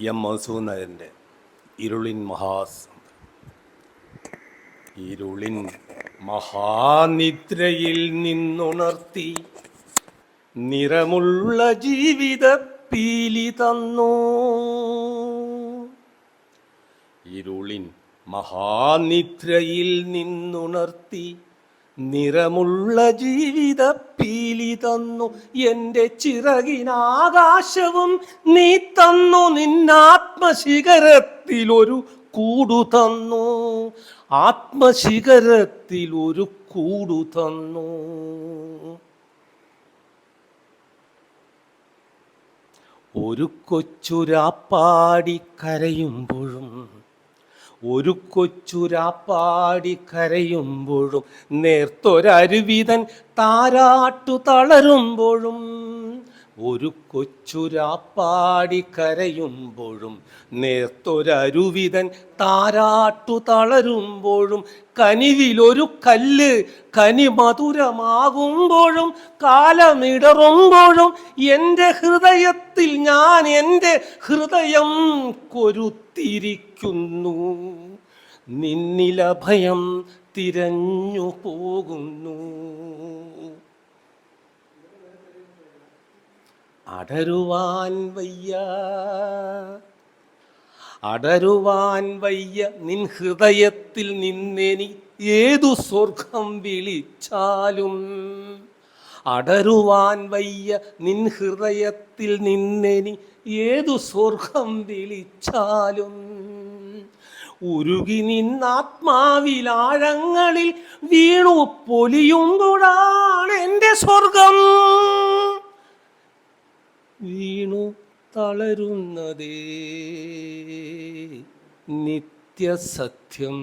M മധുസൂദനന്റെ ഇരുളിൻ മഹാസ് ഇരുളിൻ മഹാനിദ്രയിൽ നിന്നുണർത്തി നിറമുള്ള ജീവിത പീലി തന്നു. ഇരുളിൻ മഹാനിദ്രയിൽ നിന്നുണർത്തി നിറമുള്ള ജീവിത പീലി തന്നു എന്റെ ചിറകിനാകാശവും. നീ തന്നു നിന്നാത്മശിഖരത്തിൽ ഒരു കൂടു തന്നു. ആത്മശിഖരത്തിൽ ഒരു കൂടു തന്നു. ഒരു കൊച്ചുരാപ്പാടി കരയുമ്പോഴും ഒരു കൊച്ചുരാപ്പാടി കരയുമ്പോഴും നേർത്തൊരരുവിതൻ താരാട്ടു തളരുമ്പോഴും ഒരു കൊച്ചുരാപ്പാടി കരയുമ്പോഴും നേർത്തൊരരുവിതൻ താരാട്ടു തളരുമ്പോഴും കനിവിലൊരു കല്ല് കനി മധുരമാകുമ്പോഴും കാലമിടറുമ്പോഴും എന്റെ ഹൃദയത്തിൽ ഞാൻ എന്റെ ഹൃദയം കൊരുത്തിരിക്കുന്നു നിന്നിലഭയം തിരഞ്ഞു പോകുന്നു അടരുവാൻ വയ്യ. അടരുവാൻ വയ്യ. നിൻ ഹൃദയത്തിൽ നിന്നെനി ഏതു സ്വർഗം വിളിച്ചാലും. അടരുവാൻ വയ്യ. നിൻ ഹൃദയത്തിൽ നിന്നെനി ഏതു സ്വർഗം വിളിച്ചാലും. ഉരുകി നിന്നാത്മാവിലാഴങ്ങളിൽ വീണു പൊലിയുമ്പോഴാണ് എന്റെ സ്വർഗം. വീണു തളരുന്നതേ. നിത്യസത്യം.